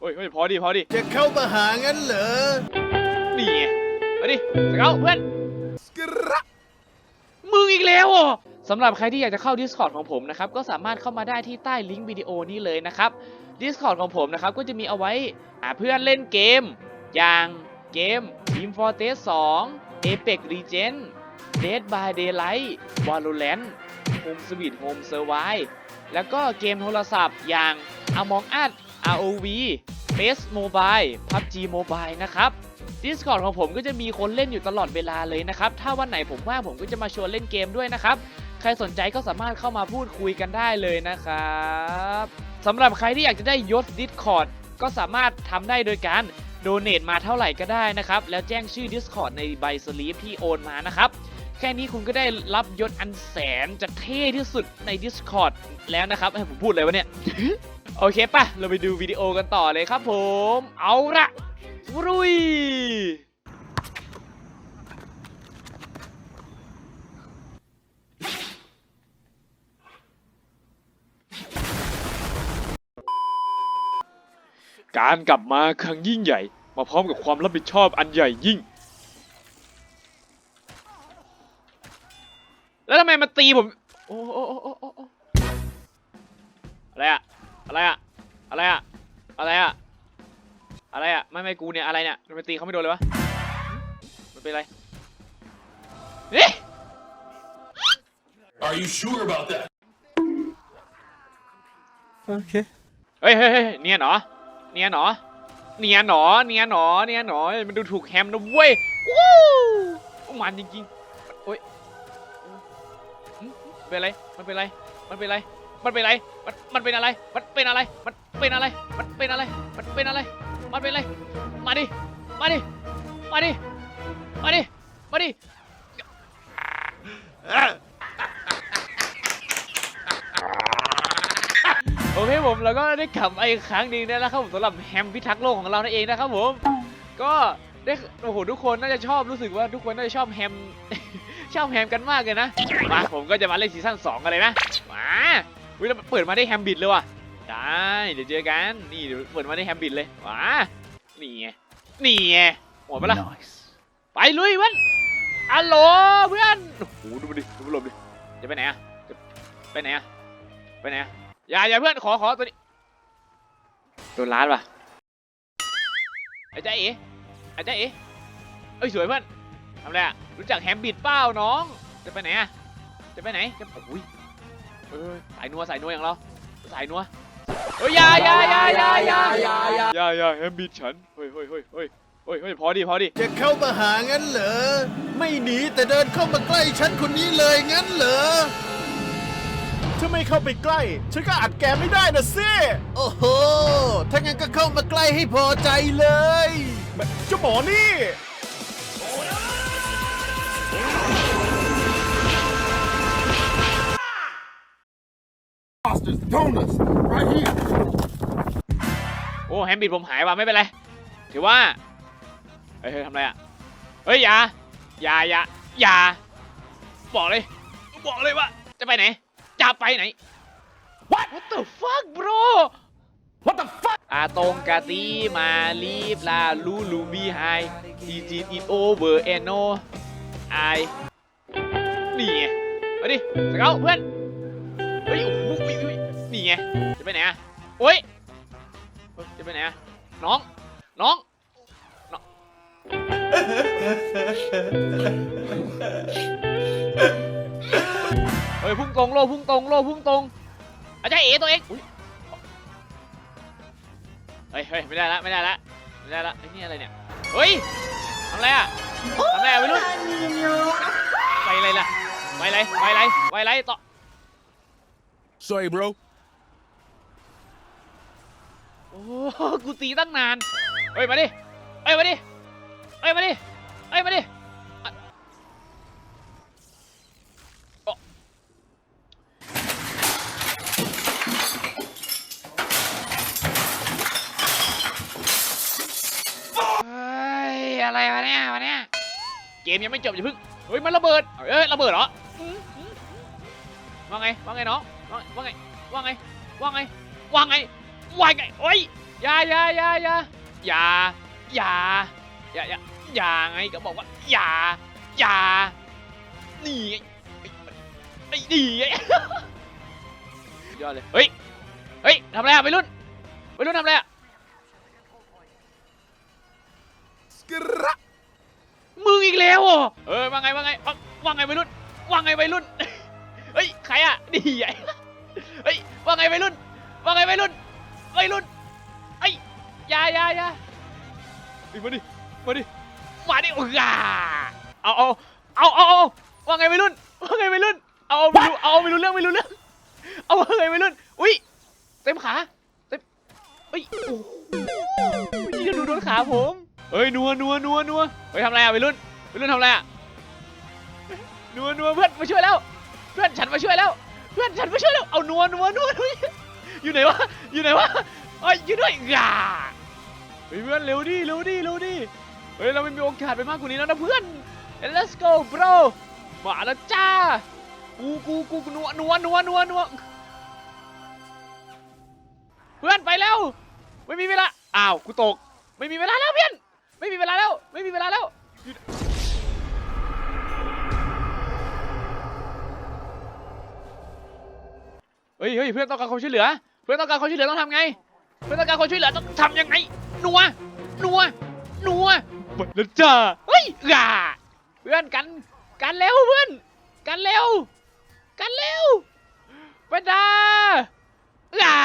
โอ้ยเฮ้ยพอดีพอดีจะเข้ามาหางั้นเหรอนี่ไงมาดิสเกาเพื่อนกระมึงอีกแล้วเหรอสำหรับใครที่อยากจะเข้า Discord ของผมนะครับ ก็สามารถเข้ามาได้ที่ใต้ลิงก์วิดีโอนี้เลยนะครับ Discord ของผมนะครับ ก็จะมีเอาไว้หาเพื่อนเล่นเกม อย่างเกม Team Fortress 2 Apex Legends Dead by Daylight Valorant Home Sweet Home Survive แล้วก็เกมโทรศัพท์อย่าง Among Us ROV PS Mobile PUBG Mobile นะครับ Discord ของผมก็จะมีคนเล่นอยู่ตลอดเวลาเลยนะครับ ถ้าวันไหนผมว่างผมก็จะมาชวนเล่นเกมด้วยนะครับ ใครสนใจก็สามารถเข้ามาพูดคุยกันได้เลยนะครับสำหรับใครที่อยากจะได้ยศ Discord ก็สามารถทำได้โดยการโดเน a มาเท่าไหร่ก็ได้นะครับ แล้วแจ้งชื่อ Discord ในใบสลีปที่โอนมานะครับ แค่นี้คุณก็ได้รับยศอันแสนจะเท่ที่สุดใน Discord แล้วนะครับให้ผมพูดเลยวะเนี่ย โอเคปะเราไปดูวิดีโอกันต่อเลยครับผม เอาละรุยการกลับมาครั้งยิ่งใหญ่ มาพร้อมกับความรับผิดชอบอันใหญ่ยิ่ง ตีผม โอ้โอ้โอ้โอ้โอ้อะไรอะอะไรอะอะไรอะอะไรอะอะไรอะไม่ไม่กูเนี่ยอะไรเนี่ยทำไมตีเขาไม่โดนเลยวะ มันเป็นไรเอ๊ะ Are you sure about that? โอเค เฮ้ยเฮ้ยเฮ้ยเนียนเหรอ เนียนเหรอ เนียนเหรอ เนียนเหรอ เนียนเหรอมันดูถูกแฮมนะเว้ย วู้มันจริงๆโอ้ย หึเป็นไร มันเป็นไร มันเป็นไร มันเป็นไร มันมันเป็นอะไร มันเป็นอะไร มันเป็นอะไร มันเป็นอะไร มันเป็นอะไร มันเป็นอะไร มาดิ มาดิ มาดิ มาดิ มาดิ โอเคผมแล้วก็ได้กลับมาอีกครั้งหนึ่งนะครับผมสำหรับแฮมพิทักษ์โลกของเรานั่นเองนะครับผม ก็ได้โอ้โหทุกคนน่าจะชอบรู้สึกว่าทุกคนน่าจะชอบแฮม ชอบแฮมกันมากเลยนะ มาผมก็จะมาเล่นซีซั่น2กันเลยนะ มาวิเราเปิดมาได้แฮมบิดเลยว่ะ ได้เดี๋ยวเจอกัน นี่เดี๋ยวเปิดมาได้แฮมบิดเลย มานี่ไง นี่ไงหมดไปละ ไปลุยมันอัลโหลเพื่อนโอ้โหดูมันดิดูมันหลบดิ จะไปไหนอะจะไปไหนอะไปไหนอะอย่าอย่าเพื่อนขอขอตัวนี้โดนล้านว่ะไอ้เจ้าเอ๋ไอ้เจ้าเอ๋เอ้ยสวยเพื่อน ทำไรอะรู้จักแฮมบิดเปล่าน้อง จะไปไหนอะจะไปไหน จะโอ้ยเออสายนัวสายนัวอย่างเราสายนัวเฮ้ยอย่าอย่าอย่าอย่าอย่าอย่าอย่าอย่าแฮมบิดฉัน เฮ้ยเฮ้ยเฮ้ยเฮ้ยเฮ้ยเฮ้ยพอดีพอดี จะเข้ามาหางั้นเหรอ ไม่หนีแต่เดินเข้ามาใกล้ฉันคนนี้เลยงั้นเหรอ ถ้าไม่เข้าไปใกล้ ฉันก็อัดแกไม่ได้นะสิโอ้โห ถ้างั้นก็เข้ามาใกล้ให้พอใจเลยเจ้าหมอนี่ Donuts, right here. โอ้แฮมบิดผมหายว่ะไม่เป็นไร ถือว่า เฮ้ยเฮ้ยทำไรอะ เฮ้ยอย่าอย่าอย่าอย่าบอกเลย บอกเลยว่า จะไปไหน จะไปไหน What What the fuck bro What the fuck? อาตรงกาตีมาลีฟลาลูลูบีไฮทีจีอินโอเวอร์เอโนไอนี่ไงมาดิสเกาเพื่อน เฮ้ยโอ้โหอุ๊ยอุ๊ยนี่ ไง จะไปไหนอะโอ้ยเฮ้ยจะไปไหนอะน้องน้อง น้องเฮ้ยพุ่งตรงโลพุ่งตรงโลพุ่งตรงอาจารย์เอ๋ตัวเองอุ๊ยเฮ้ยเฮ้ยไม่ได้ละไม่ได้ละไม่ได้ละไอ้นี่อะไรเนี่ยเฮ้ยทำอะไรอะทำอะไรอะไม่รู้ไปอะไรล่ะไปอะไรไปอะไรไปอะไรต่อ Sorry, bro. โอ้กูตีตั้งนาน เฮ้ยมาดิ เฮ้ยมาดิ เฮ้ยมาดิ เฮ้ยมาดิอะโอ้เฮ้ยอะไรวะเนี่ยวะเนี่ย เกมยังไม่จบอย่าเพิ่ง เฮ้ยมันระเบิด เฮ้ยระเบิดเหรอว่าไงว่าไงน้องว่าว่าไงว่าไงว่าไงว่าไง ว่าไงโอ้ยอย่าอย่าอย่าอย่าอย่าอย่าอย่าอย่าอย่าไงก็บอกว่าอย่าอย่านี่ไงไอ้นี่ไงยอดเลยเฮ้ยเฮ้ยทำอะไรอะไปรุ่นไปรุ่นทำอะไรอะสกระมึงอีกแล้วเหรอเออว่าไงว่าไงว่าว่าไงไปรุ่นว่าไงไปรุ่นเฮ้ยใครอะนี่ไงเฮ้ยว่าไงไปรุ่นว่าไงไปรุ่น ไปรุ่นไอ้ยอยาอยาอยาเฮ้ยมาดิมาดิมาดิโอ้ยาเอาเอาเอาเอาเอาว่าไงไปรุ่นว่าไงไปรุ่นเอาเอาไม่รู้เอาเอาไม่รู้เรื่องไม่รู้เรื่องเอาว่าไงไปรุ่นอุ้ยเต็มขาเต็มเฮ้ยโอ้โหนี่ดูโดนขาผมเฮ้ยนัวนัวนัวนัวเฮ้ยทำอะไรอะไปรุ่นไปรุ่นทำอะไรอะนัวนัวเพื่อนมาช่วยแล้ว เพื่อนฉันมาช่วยแล้ว เพื่อนฉันมาช่วยแล้วเอานัวนัวนัวนัว อยู่ไหนวะ อยู่ไหนวะเอ้ยอยู่ด้วยอย่าเฮ้ยเพื่อนเร็วดิเร็วดิเร็วดิเฮ้ยเราไม่มีโอกาสไปมากกว่านี้แล้วนะเพื่อน let's go bro มาแล้วจ้า กูกูกูกูนัวนัวนัวนัวนัวเพื่อนไปแล้ว ไม่มีเวลา อ้าว กูตก ไม่มีเวลาแล้วเพื่อน ไม่มีเวลาแล้ว ไม่มีเวลาแล้ว เฮ้ยเฮ้ยเพื่อนต้องการความช่วยเหลือ เพื่อนต้องการความช่วยเหลือต้องทำไง เพื่อนต้องการความช่วยเหลือต้องทำยังไงนัวนัวนัวหมดแล้วจ้าเฮ้ยอ่าเพื่อนกัน กันเร็วเพื่อน กันเร็ว กันเร็วไปดาอ่า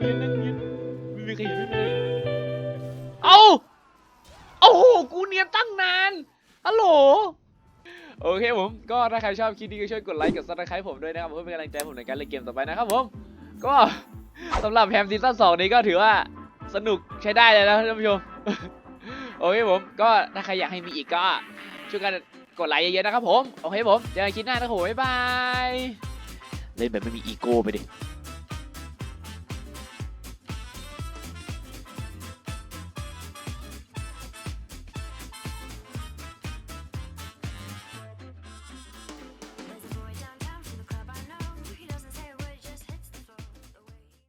เนียนเนียนเนียนเนียนเนียนเนียนเนียนไม่มีใครเห็นไม่มีใครเห็นเอา โอ้โห กูเนียนตั้งนานฮัลโหล โอเคผมก็ถ้าใครชอบคลิปนี้ก็ช่วยกดไลค์กดซับสไครต์ผมด้วยนะครับเพื่อเป็นกำลังใจผมในการเล่นเกมต่อไปนะครับผม ก็สำหรับแฮมซีซั่นสองนี้ก็ถือว่าสนุกใช้ได้เลยนะท่านผู้ชม โอเคผม ก็ถ้าใครอยากให้มีอีกก็ช่วยกันกดไลค์เยอะๆนะครับผม โอเคผม เจอกันคลิปหน้านะครับผมบ๊ายบาย เล่นแบบไม่มีอีโก้ไปดิ